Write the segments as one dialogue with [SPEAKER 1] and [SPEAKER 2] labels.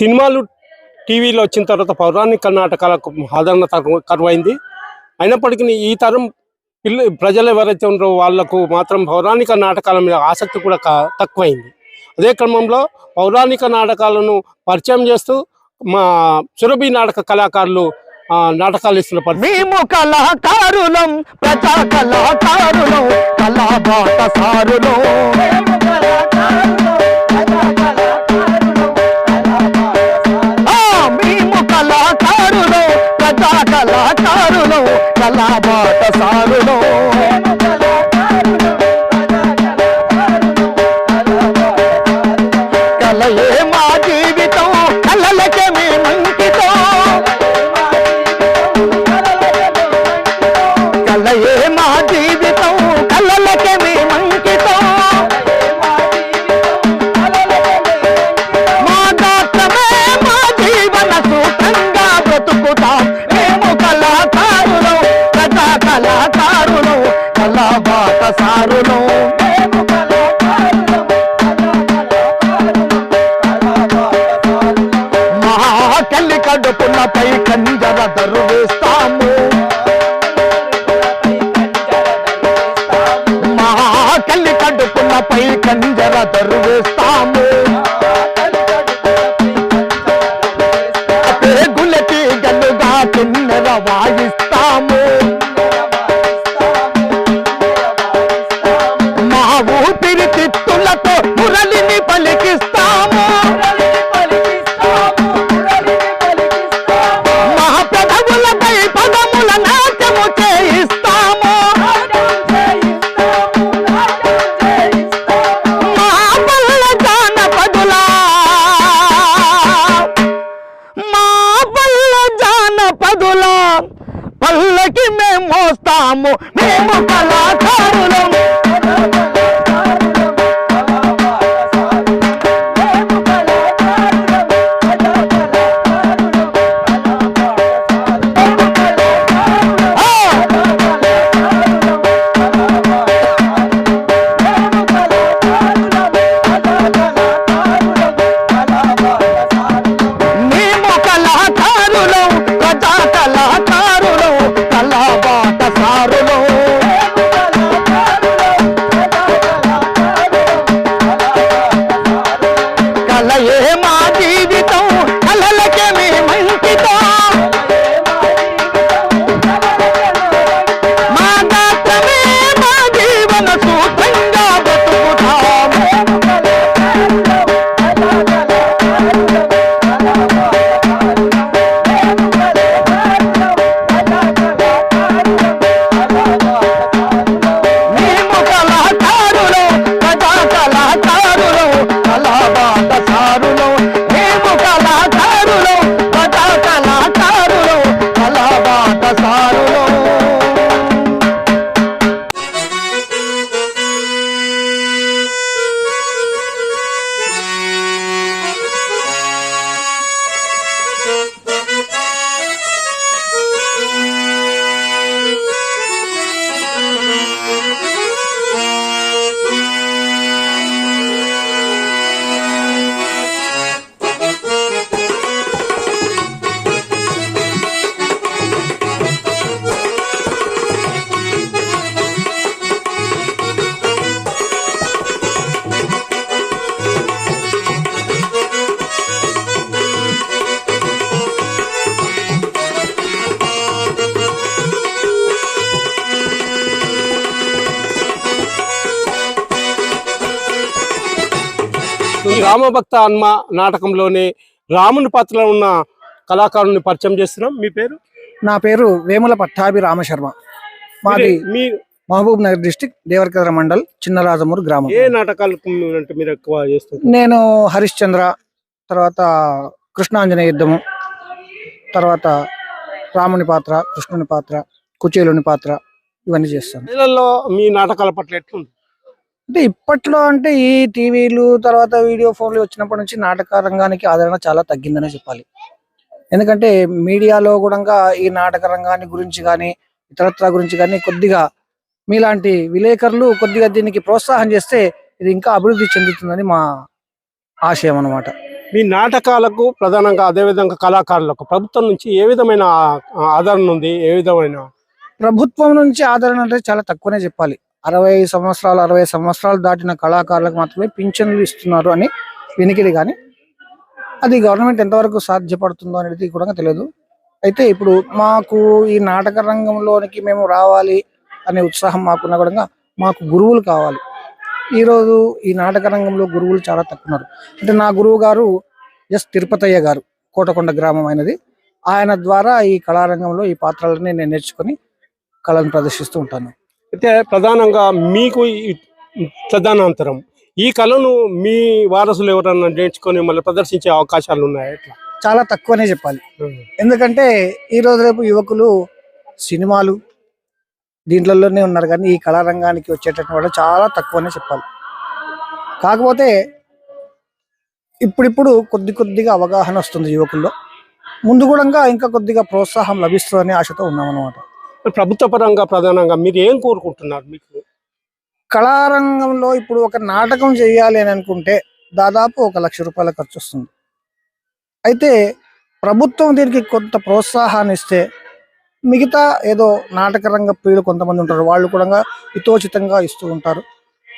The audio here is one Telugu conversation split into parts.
[SPEAKER 1] సినిమాలు టీవీలో వచ్చిన తర్వాత పౌరాణిక నాటకాలకు ఆదరణ కరువైంది. అయినప్పటికీ ఈ తరం పిల్ల ప్రజలు ఎవరైతే ఉన్నారో వాళ్ళకు మాత్రం పౌరాణిక నాటకాల మీద ఆసక్తి కూడా తక్కువైంది. అదే క్రమంలో పౌరాణిక నాటకాలను పరిచయం చేస్తూ మా సురభి నాటక కళాకారులు నాటకాలు ఇస్తున్న
[SPEAKER 2] మేము కళాకారులం ప్రజా కళాకారులం కళాబాట సారులం. కళాకారులం ప్రజా కళాకారులం కళాబాట సారులం.
[SPEAKER 1] God. రామభక్త హనుమ నాటకంలోనే రాముని పాత్రలో ఉన్న కళాకారుని పరిచయం చేస్తున్నాం. మీ పేరు?
[SPEAKER 3] నా పేరు వేముల పట్టాభి రామశర్మ. మాది
[SPEAKER 1] మీ
[SPEAKER 3] మహబూబ్ నగర్ డిస్టిక్ దేవరకద్ర మండల్ చిన్నరాజమూరు గ్రామం.
[SPEAKER 1] ఏ నాటకాలు అంటే మీరు ఎక్కువ చేస్తారు
[SPEAKER 3] నేను హరిశ్చంద్ర తర్వాత కృష్ణాంజనేయ యుద్ధము తర్వాత రాముని పాత్ర కృష్ణుని పాత్ర కుచేలుని పాత్ర ఇవన్నీ చేస్తాను.
[SPEAKER 1] ప్రజలలో మీ నాటకాల పట్ల ఎట్లుంది
[SPEAKER 3] అంటే ఇప్పట్లో అంటే ఈ టీవీలు తర్వాత వీడియో ఫోన్లు వచ్చినప్పటి నుంచి నాటక రంగానికి ఆదరణ చాలా తగ్గిందనే చెప్పాలి. ఎందుకంటే మీడియాలో కూడా ఈ నాటక రంగాన్ని గురించి కానీ ఇతరత్ర గురించి కానీ కొద్దిగా మీలాంటి విలేకరులు కొద్దిగా దీనికి ప్రోత్సాహం చేస్తే ఇది ఇంకా అభివృద్ధి చెందుతుందని మా ఆశయం అన్నమాట.
[SPEAKER 1] మీ నాటకాలకు ప్రధానంగా అదేవిధంగా కళాకారులకు ప్రభుత్వం నుంచి ఏ విధమైన ఆదరణ ఉంది? ఏ విధమైన?
[SPEAKER 3] ప్రభుత్వం నుంచి ఆదరణ అంటే చాలా తక్కువనే చెప్పాలి. అరవై సంవత్సరాలు అరవై సంవత్సరాలు దాటిన కళాకారులకు మాత్రమే పింఛన్లు ఇస్తున్నారు అని వినికిడి కానీ అది గవర్నమెంట్ ఎంతవరకు సాధ్యపడుతుందో అనేది కూడా తెలియదు. అయితే ఇప్పుడు మాకు ఈ నాటక రంగంలోనికి మేము రావాలి అనే ఉత్సాహం మాకున్న కూడా మాకు గురువులు కావాలి. ఈరోజు ఈ నాటక రంగంలో గురువులు చాలా తక్కువన్నారు. అంటే నా గురువు గారు ఎస్ తిరుపతయ్య గారు కోటకొండ గ్రామం అయినది ఆయన ద్వారా ఈ కళారంగంలో ఈ పాత్రలని నేను నేర్చుకొని కళను ప్రదర్శిస్తూ ఉంటాను.
[SPEAKER 1] అయితే ప్రధానంగా మీకు ఈ ప్రధానాంతరం. ఈ కళను మీ వారసులు ఎవరన్నా నేర్చుకొని మళ్ళీ ప్రదర్శించే అవకాశాలు ఉన్నాయి ఎట్లా?
[SPEAKER 3] చాలా తక్కువనే చెప్పాలి. ఎందుకంటే ఈ రోజు రేపు యువకులు సినిమాలు దీంట్లలోనే ఉన్నారు కానీ ఈ కళారంగానికి వచ్చేటటువంటి వాళ్ళు చాలా తక్కువనే చెప్పాలి. కాకపోతే ఇప్పుడిప్పుడు కొద్ది కొద్దిగా అవగాహన వస్తుంది యువకుల్లో. ముందు కూడా ఇంకా కొద్దిగా ప్రోత్సాహం లభిస్తుందనే ఆశతో ఉన్నామన్నమాట.
[SPEAKER 1] ప్రభుత్వ పరంగా ప్రధానంగా మీరు ఏం కోరుకుంటున్నారు మీకు?
[SPEAKER 3] కళారంగంలో ఇప్పుడు ఒక నాటకం చేయాలి అని అనుకుంటే దాదాపు ఒక లక్ష రూపాయల ఖర్చు వస్తుంది. అయితే ప్రభుత్వం దీనికి కొంత ప్రోత్సాహాన్ని ఇస్తే మిగతా ఏదో నాటక రంగ ప్రియులు కొంతమంది ఉంటారు. వాళ్ళు కూడా హితోచితంగా ఇస్తూ ఉంటారు.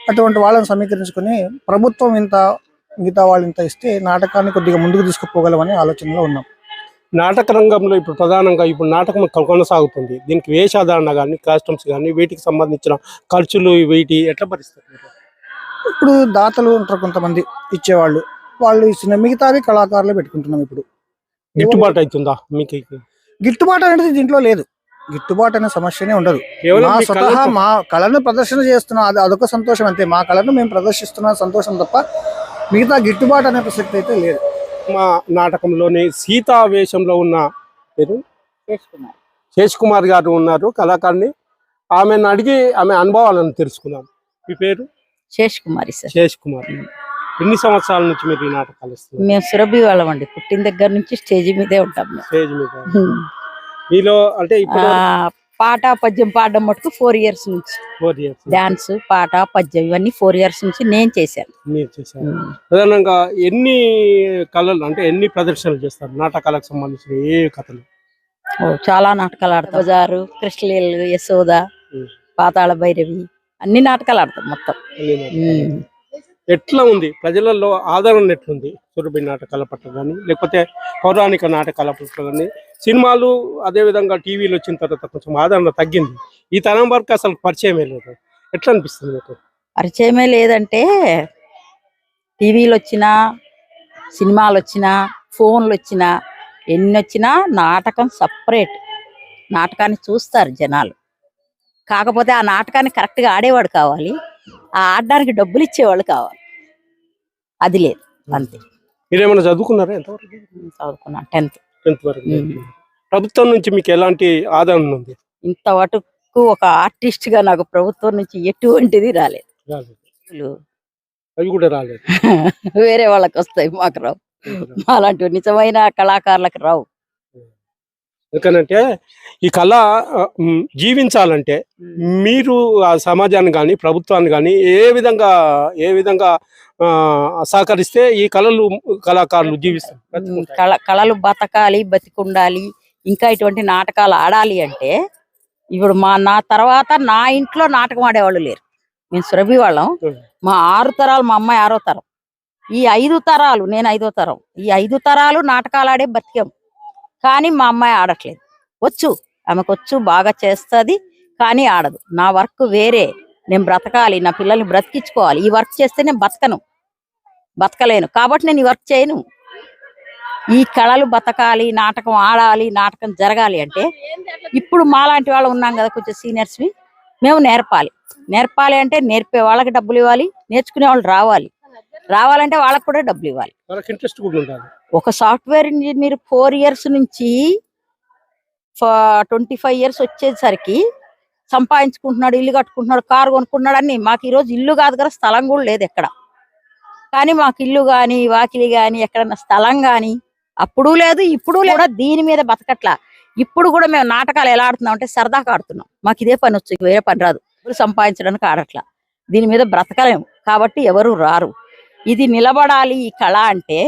[SPEAKER 3] అటువంటి వాళ్ళని సమీకరించుకొని ప్రభుత్వం ఇంత మిగతా వాళ్ళు ఇంత ఇస్తే నాటకాన్ని కొద్దిగా ముందుకు తీసుకుపోగలమని ఆలోచనలో ఉన్నాం.
[SPEAKER 1] నాటక రంగంలో ఇప్పుడు ప్రధానంగా ఇప్పుడు నాటకం కొనసాగుతుంది. దీనికి వేషాధారణ కానీ కాస్ట్యూమ్స్ కానీ వీటికి సంబంధించిన ఖర్చులు వీటి ఎట్లా భరిస్తారు మీరు?
[SPEAKER 3] ఇప్పుడు దాతలు ఉంటారు కొంతమంది ఇచ్చేవాళ్ళు. వాళ్ళు ఇచ్చిన మిగతావి కళాకారులు పెట్టుకుంటున్నాం ఇప్పుడు.
[SPEAKER 1] గిట్టుబాటు అవుతుందా మీకు?
[SPEAKER 3] గిట్టుబాటు అనేది దీంట్లో లేదు. గిట్టుబాటు అనే సమస్యనే ఉండదు. మా
[SPEAKER 1] మీ
[SPEAKER 3] స్వతహా
[SPEAKER 1] కళను-
[SPEAKER 3] మా కళను ప్రదర్శన చేస్తున్నాం అది అదొక సంతోషం అంతే. మా కళను మేము ప్రదర్శిస్తున్న సంతోషం తప్ప మిగతా గిట్టుబాటు అనే ప్రసక్తి అయితే లేదు.
[SPEAKER 1] మా నాటకంలోని సీతా వేషంలో ఉన్న పేరు? శేష్ కుమార్ గారు ఉన్నారు కళాకారిణి ఆమెను అడిగి ఆమె అనుభవాలను తెలుసుకుందాం. మీ పేరు?
[SPEAKER 4] శేష్ కుమారి సార్.
[SPEAKER 1] శేష్ కుమార్ ఎన్ని సంవత్సరాల నుంచి మీరు ఈ నాటకాలు ఇస్తున్నారు
[SPEAKER 4] మేము సురభి వాళ్ళం అండి. పుట్టిన దగ్గర నుంచి స్టేజ్ మీదే ఉంటాం
[SPEAKER 1] స్టేజ్ మీద. మీలో అంటే
[SPEAKER 4] పాట పద్యం పాడడం మటుకు ఫోర్ ఇయర్స్ నుంచి.
[SPEAKER 1] ఫోర్ ఇయర్స్
[SPEAKER 4] డాన్స్ పాట పద్యం ఇవన్నీ ఫోర్ ఇయర్స్ నుంచి నేను చేశాను.
[SPEAKER 1] మీరు చేశారు. ప్రధానంగా ఎన్ని కళలు అంటే ఎన్ని ప్రదర్శనలు చేస్తారు? నాటకాలకు సంబంధించిన ఏ కథలు?
[SPEAKER 4] చాలా నాటకాలు ఆడతాం. బజారు కృష్ణలీలు యశోద. పాతాళ భైరవి అన్ని నాటకాలు ఆడతాం మొత్తం.
[SPEAKER 1] ఎట్లా ఉంది? ప్రజలలో ఆదరణ ఎట్లుంది? సురభి నాటకాల పట్ల కానీ లేకపోతే పౌరాణిక నాటకాల పట్ల కానీ సినిమాలు అదే విధంగా టీవీలు వచ్చిన తర్వాత కొంచెం ఆదరణ తగ్గింది. ఈ తరం వరకు అసలు పరిచయమే లేదు. ఎట్లా అనిపిస్తుంది మీకు?
[SPEAKER 4] పరిచయమే లేదంటే టీవీలు వచ్చినా సినిమాలు వచ్చినా ఫోన్లు వచ్చినా ఎన్ని వచ్చినా నాటకం సపరేట్. నాటకాన్ని చూస్తారు జనాలు. కాకపోతే ఆ నాటకాన్ని కరెక్ట్గా ఆడేవాడు కావాలి. ఆడడానికి డబ్బులు ఇచ్చేవాళ్ళు కావాలి. అది లేదు అంతే.
[SPEAKER 1] మీరేమైనా చదువుకున్నారా ఎంతవరకు?
[SPEAKER 4] చదువుకున్నాను టెన్త్.
[SPEAKER 1] టెన్త్ వరకు. ప్రభుత్వం నుంచి మీకు ఎలాంటి ఆదరణ ఉంది?
[SPEAKER 4] ఇంతవరకు ఒక ఆర్టిస్ట్గా నాకు ప్రభుత్వం నుంచి ఎటువంటిది రాలేదు.
[SPEAKER 1] అవి కూడా రాలేదు.
[SPEAKER 4] వేరే వాళ్ళకి వస్తాయి మాకు రావు. అలాంటి నిజమైన కళాకారులకు రావు.
[SPEAKER 1] ఎందుకనంటే ఈ కళ జీవించాలంటే మీరు ఆ సమాజాన్ని కానీ ప్రభుత్వాన్ని కానీ ఏ విధంగా ఏ విధంగా ఆ, సహకరిస్తే ఈ కళలు కళాకారులు జీవిస్తారు.
[SPEAKER 4] కళ కళలు బతకాలి బతికుండాలి ఇంకా ఇటువంటి నాటకాలు ఆడాలి అంటే ఇప్పుడు మా నా తర్వాత నా ఇంట్లో నాటకం ఆడేవాళ్ళు లేరు. మేము సురభి వాళ్ళం. మా ఆరు తరాలు మా అమ్మాయి ఆరో తరం. ఈ ఐదు తరాలు నేను ఐదో తరం. ఈ ఐదు తరాలు నాటకాలు ఆడే బతికాం. కానీ మా అమ్మాయి ఆడట్లేదు. వచ్చు ఆమెకు వచ్చు బాగా చేస్తుంది కానీ ఆడదు. నా వర్క్ వేరే. నేను బ్రతకాలి నా పిల్లల్ని బ్రతికించుకోవాలి. ఈ వర్క్ చేస్తే నేను బతకను. బతకలేను. కాబట్టి నేను ఈ వర్క్ చేయను. ఈ కళలు బతకాలి నాటకం ఆడాలి నాటకం జరగాలి అంటే ఇప్పుడు మాలాంటి వాళ్ళు ఉన్నాం కదా కొంచెం సీనియర్స్ మేము నేర్పాలి. నేర్పాలి అంటే నేర్పే వాళ్ళకి డబ్బులు ఇవ్వాలి నేర్చుకునే వాళ్ళు రావాలి. రావాలంటే వాళ్ళకి కూడా డబ్బులు ఇవ్వాలి.
[SPEAKER 1] వాళ్ళకి ఇంట్రెస్ట్ కూడా ఉండాలి.
[SPEAKER 4] ఒక సాఫ్ట్వేర్ ఇంజనీర్ ఫోర్ ఇయర్స్ నుంచి ట్వంటీ ఫైవ్ ఇయర్స్ వచ్చేసరికి సంపాదించుకుంటున్నాడు ఇల్లు కట్టుకుంటున్నాడు కారు కొనుక్కున్నాడు అన్ని. మాకు ఈరోజు ఇల్లు కాదు కదా స్థలం కూడా లేదు ఎక్కడ. కానీ మాకు ఇల్లు కానీ వాకిలి కానీ ఎక్కడన్నా స్థలం కానీ అప్పుడు లేదు ఇప్పుడు కూడా దీని మీద బతకట్లా. ఇప్పుడు కూడా మేము నాటకాలు ఎలా ఆడుతున్నాం అంటే సరదాగా ఆడుతున్నాం. మాకు ఇదే పని వచ్చింది వేరే పని రాదు. ఇప్పుడు సంపాదించడానికి ఆడట్లా. దీని మీద బ్రతకలేము. కాబట్టి ఎవరు రారు. ఇది నిలబడాలి ఈ కళ అంటే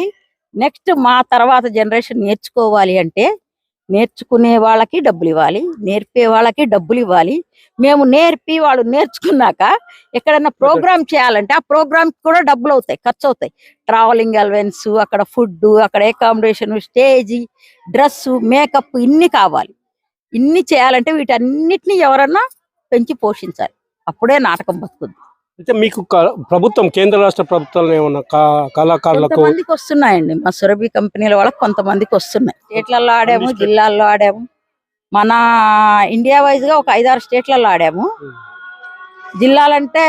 [SPEAKER 4] నెక్స్ట్ మా తర్వాత జనరేషన్ నేర్చుకోవాలి అంటే నేర్చుకునే వాళ్ళకి డబ్బులు ఇవ్వాలి నేర్పే వాళ్ళకి డబ్బులు ఇవ్వాలి. మేము నేర్పి వాళ్ళు నేర్చుకున్నాక ఎక్కడైనా ప్రోగ్రామ్ చేయాలంటే ఆ ప్రోగ్రామ్ కూడా డబ్బులు అవుతాయి ఖర్చు అవుతాయి. ట్రావెలింగ్ అలవెన్స్ అక్కడ ఫుడ్ అక్కడ అకామిడేషన్ స్టేజ్ డ్రెస్ మేకప్ ఇన్ని కావాలి. ఇన్ని చేయాలంటే వీటన్నిటిని ఎవరన్నా పెంచి పోషించాలి. అప్పుడే నాటకం బతుకుద్ది.
[SPEAKER 1] అయితే మీకు ప్రభుత్వం కేంద్ర రాష్ట్ర ప్రభుత్వాలు ఏమన్నా కళాకారులకు
[SPEAKER 4] కొంతమందికి వస్తున్నాయండి. మా సురభి కంపెనీల వాళ్ళకి కొంతమందికి వస్తున్నాయి. స్టేట్లలో ఆడాము జిల్లాల్లో ఆడాము. మన ఇండియా వైజ్గా ఒక ఐదారు స్టేట్లలో ఆడాము. జిల్లాలంటే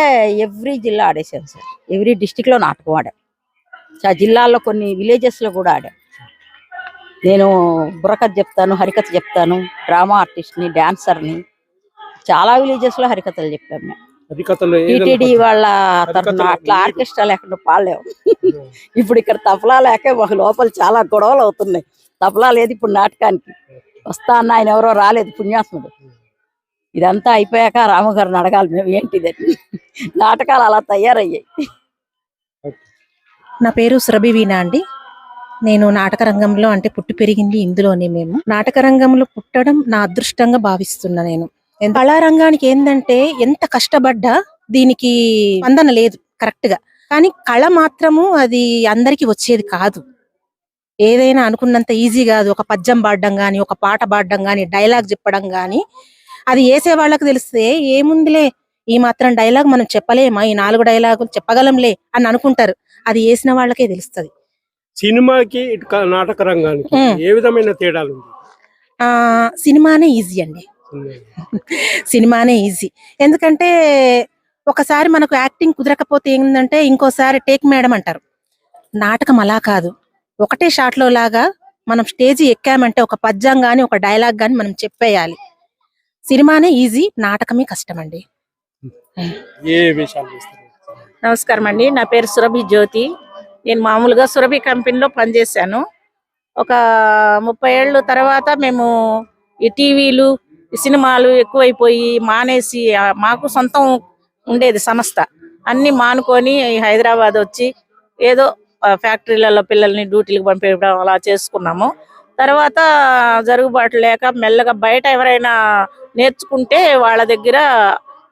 [SPEAKER 4] ఎవ్రీ జిల్లా ఆడేసాం సార్. ఎవ్రీ డిస్టిక్లో నాటకం ఆడాం. ఆ జిల్లాల్లో కొన్ని విలేజెస్లో కూడా ఆడాం. నేను బుర్రకథ చెప్తాను హరికథ చెప్తాను. డ్రామా ఆర్టిస్ట్ని డాన్సర్ని చాలా విలేజెస్లో హరికథలు చెప్పాం మేము. టిటిడి వాళ్ళ తరఫున అట్లా ఆర్కెస్ట్రా లేకుండా పాడలేము
[SPEAKER 1] కొంచెం-
[SPEAKER 4] ఇప్పుడు ఇక్కడ తపలా లేక మాకు లోపల చాలా గొడవలు అవుతున్నాయి. తపలా లేదు ఇప్పుడు నాటకానికి. వస్తా అన్న ఆయన ఎవరో రాలేదు పుణ్యాత్ముడు. ఇదంతా అయిపోయాక రామగారిని అడగాలి మేము ఏంటిదని నాటకాలు అలా తయారయ్యాయి.
[SPEAKER 5] నా పేరు సురభి వీణా అండి. నేను నాటక రంగంలో అంటే పుట్టి పెరిగింది ఇందులోనే మేము. నాటక రంగంలో పుట్టడం నా అదృష్టంగా భావిస్తున్నా నేను. కళారంగానికి ఏంటంటే ఎంత కష్టపడ్డా దీనికి స్పందన లేదు కరెక్ట్గా. కానీ కళ మాత్రము అది అందరికి వచ్చేది కాదు. ఏదైనా అనుకున్నంత ఈజీ కాదు. ఒక పద్యం పాడడం గాని ఒక పాట పాడడం గాని డైలాగ్ చెప్పడం గాని అది వేసే వాళ్ళకి తెలిస్తే ఏముందిలే ఈ మాత్రం డైలాగ్ మనం చెప్పలేమా ఈ నాలుగు డైలాగులు చెప్పగలంలే అని అనుకుంటారు. అది వేసిన వాళ్ళకే తెలుస్తది.
[SPEAKER 1] సినిమాకి నాటక రంగానికి. ఏ విధమైన తేడాలు ఉంది
[SPEAKER 5] ఆ సినిమానే ఈజీ అండి. సినిమానే ఈజీ. ఎందుకంటే ఒకసారి మనకు యాక్టింగ్ కుదరకపోతే ఏంటంటే ఇంకోసారి టేక్ మేడం అంటారు. నాటకం అలా కాదు. ఒకటే షాట్లో లాగా మనం స్టేజ్ ఎక్కామంటే ఒక పద్యం గాని ఒక డైలాగ్ గాని మనం చెప్పేయాలి. సినిమానే ఈజీ నాటకమే కష్టం అండి
[SPEAKER 6] నమస్కారం అండి. నా పేరు సురభి జ్యోతి. నేను మామూలుగా సురభి కంపెనీలో పనిచేశాను. ఒక ముప్పై ఏళ్ళు తర్వాత మేము ఈ టీవీలు సినిమాలు ఎక్కువైపోయి మానేసి మాకు సొంతం ఉండేది సంస్థ. అన్ని మానుకొని హైదరాబాద్ వచ్చి ఏదో ఫ్యాక్టరీలలో పిల్లల్ని డ్యూటీలకు పంపించడం అలా చేసుకున్నాము. తర్వాత జరుగుబాటు లేక మెల్లగా బయట ఎవరైనా నేర్చుకుంటే వాళ్ళ దగ్గర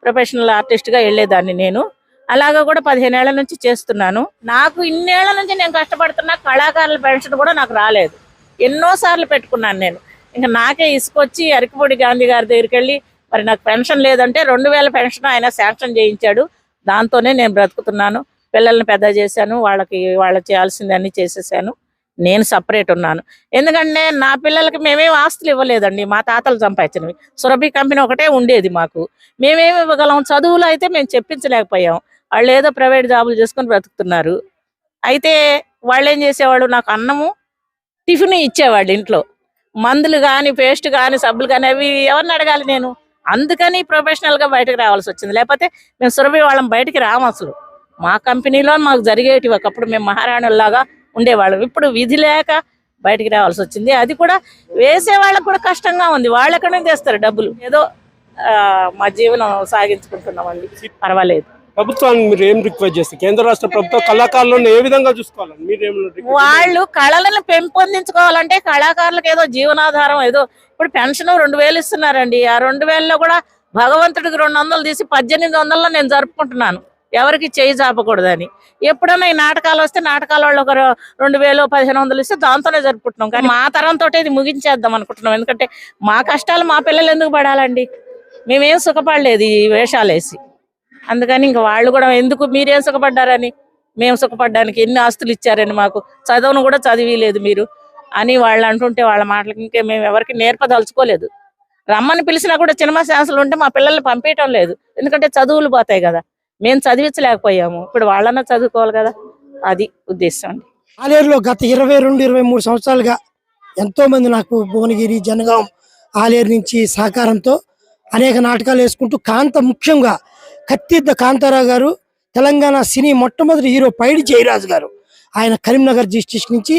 [SPEAKER 6] ప్రొఫెషనల్ ఆర్టిస్ట్గా వెళ్ళేదాన్ని నేను. అలాగా కూడా పదిహేను ఏళ్ళ నుంచి చేస్తున్నాను. నాకు ఇన్నేళ్ళ నుంచి నేను కష్టపడుతున్నా కళాకారుల పెన్షన్ కూడా నాకు రాలేదు. ఎన్నో సార్లు పెట్టుకున్నాను నేను. ఇంకా నాకే ఇసుకొచ్చి అరకిపూడి గాంధీ గారి దగ్గరికి వెళ్ళి మరి నాకు పెన్షన్ లేదంటే రెండు వేల పెన్షన్ ఆయన శాంక్షన్ చేయించాడు. దాంతోనే నేను బ్రతుకుతున్నాను. పిల్లల్ని పెద్ద చేశాను. వాళ్ళకి వాళ్ళకి చేయాల్సింది అన్ని చేసేసాను. నేను సపరేట్ ఉన్నాను. ఎందుకంటే నా పిల్లలకి మేమేం ఆస్తులు ఇవ్వలేదండి. మా తాతలు సంపాదించినవి. సురభి కంపెనీ ఒకటే ఉండేది మాకు. మేమేమి ఇవ్వగలం? చదువులు అయితే మేము చెప్పించలేకపోయాం. వాళ్ళు ఏదో ప్రైవేట్ జాబులు చేసుకొని బ్రతుకుతున్నారు. అయితే వాళ్ళు ఏం చేసేవాళ్ళు? నాకు అన్నము టిఫిన్ ఇచ్చేవాళ్ళు ఇంట్లో. మందులు కానీ పేస్ట్ కానీ సబ్బులు కానీ అవి ఎవరిని అడగాలి నేను? అందుకని ప్రొఫెషనల్గా బయటకు రావాల్సి వచ్చింది. లేకపోతే మేము సురభి వాళ్ళం బయటికి రాము అసలు. మా కంపెనీలో మాకు జరిగేటివి ఒకప్పుడు మేము మహారాణుల్లాగా ఉండేవాళ్ళం. ఇప్పుడు విధి లేక బయటికి రావాల్సి వచ్చింది. అది కూడా వేసే వాళ్ళకి కూడా కష్టంగా ఉంది. వాళ్ళు ఎక్కడ నుంచి తెస్తారు డబ్బులు? ఏదో మా జీవనం సాగించుకుంటున్నామండి పర్వాలేదు.
[SPEAKER 1] ప్రభుత్వాన్ని మీరు ఏం రిక్వెస్ట్ చేస్తారు కేంద్ర రాష్ట్ర ప్రభుత్వం కళాకారులను ఏ విధంగా చూసుకోవాలని మీరు
[SPEAKER 6] వాళ్ళు కళలను పెంపొందించుకోవాలంటే కళాకారులకు ఏదో జీవనాధారం ఏదో ఇప్పుడు పెన్షన్ రెండు వేలు ఇస్తున్నారండి. ఆ రెండు వేలలో కూడా భగవంతుడికి రెండు వందలు తీసి పద్దెనిమిది వందల్లో నేను జరుపుకుంటున్నాను. ఎవరికి చేయి చాపకూడదని. ఎప్పుడైనా ఈ నాటకాలు వస్తే నాటకాల వాళ్ళు ఒక రెండు వేలు పదిహేను వందలు ఇస్తే దాంతోనే జరుపుకుంటున్నాం. కానీ మా తరంతో ఇది ముగించేద్దాం అనుకుంటున్నాం. ఎందుకంటే మా కష్టాలు మా పిల్లలు ఎందుకు పడాలండి? మేమేం సుఖపడలేదు ఈ వేషాలు వేసి అందుకని ఇంక వాళ్ళు కూడా ఎందుకు మీరేం సుఖపడ్డారని? మేము సుఖపడ్డానికి ఎన్ని ఆస్తులు ఇచ్చారని మాకు? చదువును కూడా చదివిలేదు మీరు. అని వాళ్ళు అంటుంటే వాళ్ళ మాటలకి ఇంకే మేము ఎవరికి నేర్పదలుచుకోలేదు. రమ్మని పిలిచినా కూడా సినిమా ఛాన్సులు ఉంటే మా పిల్లల్ని పంపించడం లేదు. ఎందుకంటే చదువులు పోతాయి కదా. మేము చదివించలేకపోయాము. ఇప్పుడు వాళ్ళన్నా చదువుకోవాలి కదా. అది ఉద్దేశం అండి.
[SPEAKER 7] ఆలేరులో గత ఇరవై రెండు ఇరవై మూడు సంవత్సరాలుగా ఎంతో మంది నాకు భువనగిరి జనగాం ఆలేరు నుంచి సహకారంతో అనేక నాటకాలు వేసుకుంటూ కాంత ముఖ్యంగా కత్తిద్ద కాంతారావు గారు తెలంగాణ సినీ మొట్టమొదటి హీరో పైడి జయరాజు గారు. ఆయన కరీంనగర్ డిస్ట్రిక్ట్ నుంచి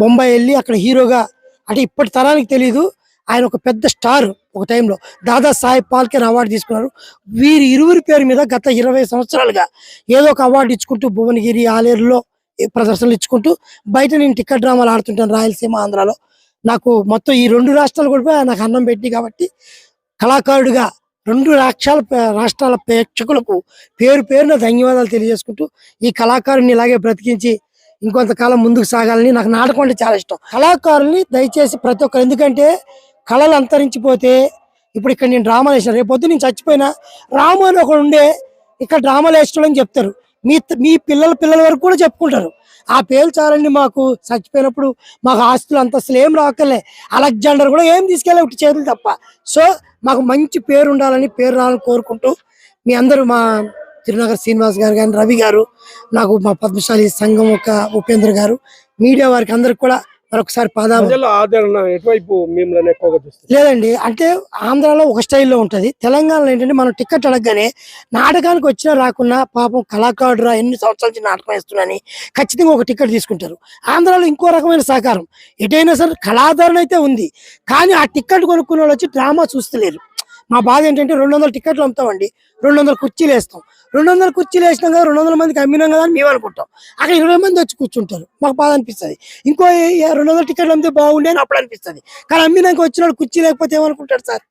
[SPEAKER 7] బొంబాయి వెళ్ళి అక్కడ హీరోగా అంటే ఇప్పటి తరానికి తెలియదు ఆయన ఒక పెద్ద స్టార్ ఒక టైంలో. దాదా సాహెబ్ పాల్కేర్ అవార్డు తీసుకున్నారు. వీరి ఇరువురి పేరు మీద గత ఇరవై సంవత్సరాలుగా ఏదో ఒక అవార్డు ఇచ్చుకుంటూ భువనగిరి ఆలేరులో ప్రదర్శనలు ఇచ్చుకుంటూ బయట నేను టికెట్ డ్రామాలు ఆడుతుంటాను రాయలసీమ ఆంధ్రాలో. నాకు మొత్తం ఈ రెండు రాష్ట్రాలు కూడా నాకు అన్నం పెట్టి కాబట్టి కళాకారుడిగా రెండు రాష్ట్రాల రాష్ట్రాల ప్రేక్షకులకు పేరు పేరున ధన్యవాదాలు తెలియజేసుకుంటూ ఈ కళాకారుని ఇలాగే బ్రతికించి ఇంకొంతకాలం ముందుకు సాగాలని నాకు నాటకం అంటే చాలా ఇష్టం. కళాకారుల్ని దయచేసి ప్రతి ఒక్కరు ఎందుకంటే కళలు అంతరించిపోతే ఇప్పుడు ఇక్కడ నేను డ్రామాలు వేసిన రేపొద్దు నేను చచ్చిపోయినా రాము అని ఒకడు ఉండే ఇక్కడ డ్రామాలు వేస్తాడు అని చెప్తారు. మీ మీ పిల్లల పిల్లల వరకు కూడా చెప్పుకుంటారు. ఆ పేరు చాలండి మాకు. చచ్చిపోయినప్పుడు మాకు ఆస్తులు అంతస్తులు ఏం రాకలే అలెగ్జాండర్ కూడా ఏం తీసుకెళ్ళే ఒకటి చేతులు తప్ప. సో మాకు మంచి పేరు ఉండాలని పేరు రావాలని కోరుకుంటూ మీ అందరూ మా తిరునగర్ శ్రీనివాస్ గారు కానీ రవి గారు నాకు మా పద్మశాలి సంఘం ఒక ఉపేంద్ర గారు మీడియా వారికి అందరికి కూడా మరొకసారి
[SPEAKER 1] ఆదరణ ఎటువైపు మిమ్మల్ని ఎక్కువగా చూస్తారు
[SPEAKER 7] లేదండి అంటే ఆంధ్రాలో ఒక స్టైల్లో ఉంటది. తెలంగాణలో ఏంటంటే మనం టికెట్ అడగగానే నాటకానికి వచ్చినా రాకున్నా పాపం కళాకారుడు రా ఎన్ని సంవత్సరాల నుంచి నాటకం వేస్తున్నాని ఖచ్చితంగా ఒక టికెట్ తీసుకుంటారు. ఆంధ్రాలో ఇంకో రకమైన సహకారం. ఎటైనా సరే కళాధారణ అయితే ఉంది. కానీ ఆ టికెట్ కొనుక్కున్న వాళ్ళు వచ్చి డ్రామా చూస్తలేరు. మా బాధ ఏంటంటే రెండు వందల టికెట్లు అమ్ముతామండి. రెండు వందల కుర్చీలు వేస్తాం. రెండు వందల కుర్చీలు వేసినాం కదా రెండు వందల మందికి అమ్మినాం కదా అని మేము అనుకుంటాం. అక్కడ ఇరవై మంది వచ్చి కూర్చుంటారు. మాకు బాధ అనిపిస్తుంది. ఇంకో రెండు వందల టికెట్లు అమ్మితే బాగుండే అని అప్పుడు అనిపిస్తుంది. కానీ అమ్మినాక వచ్చిన కుర్చీ లేకపోతే ఏమనుకుంటారు సార్?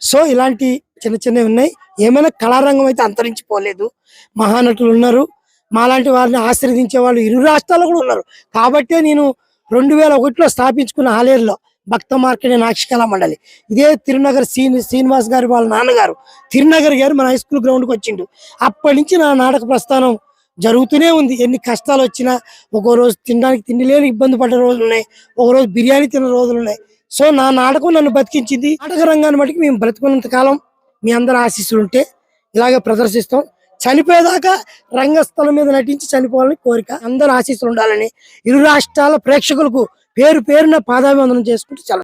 [SPEAKER 7] సో ఇలాంటి చిన్న చిన్నవి ఉన్నాయి. ఏమైనా కళారంగం అయితే అంతరించిపోలేదు. మహానటులు ఉన్నారు. మాలాంటి వారిని ఆశీర్వదించే వాళ్ళు ఇరు రాష్ట్రాల్లో కూడా ఉన్నారు. కాబట్టే నేను రెండు వేల ఒకటిలో స్థాపించుకున్న ఆలేరులో భక్త మార్కెట్ నాక్షకళా మండలి. ఇదే తిరునగర్ శ్రీని శ్రీనివాస్ గారు వాళ్ళ నాన్నగారు. తిరునగర్ గారు మన హై స్కూల్ గ్రౌండ్కి వచ్చిండు. అప్పటి నుంచి నా నాటక ప్రస్థానం జరుగుతూనే ఉంది. ఎన్ని కష్టాలు వచ్చినా ఒక రోజు తినడానికి తిండి లేని ఇబ్బంది పడ్డ రోజులు ఉన్నాయి. ఒక రోజు బిర్యానీ తిన్న రోజులు ఉన్నాయి. సో నా నాటకం నన్ను బతికించింది. నాటక రంగాన్ని బట్టి మేము బ్రతుకున్నంత కాలం మీ అందరి ఆశీస్సులు ఉంటే ఇలాగే ప్రదర్శిస్తాం. చనిపోయేదాకా రంగస్థలం మీద నటించి చనిపోవాలని కోరిక. అందరు ఆశీస్సులు ఉండాలని ఇరు రాష్ట్రాల ప్రేక్షకులకు పేరు పేరున పాదాభివందనం చేసుకుంటూ చాలా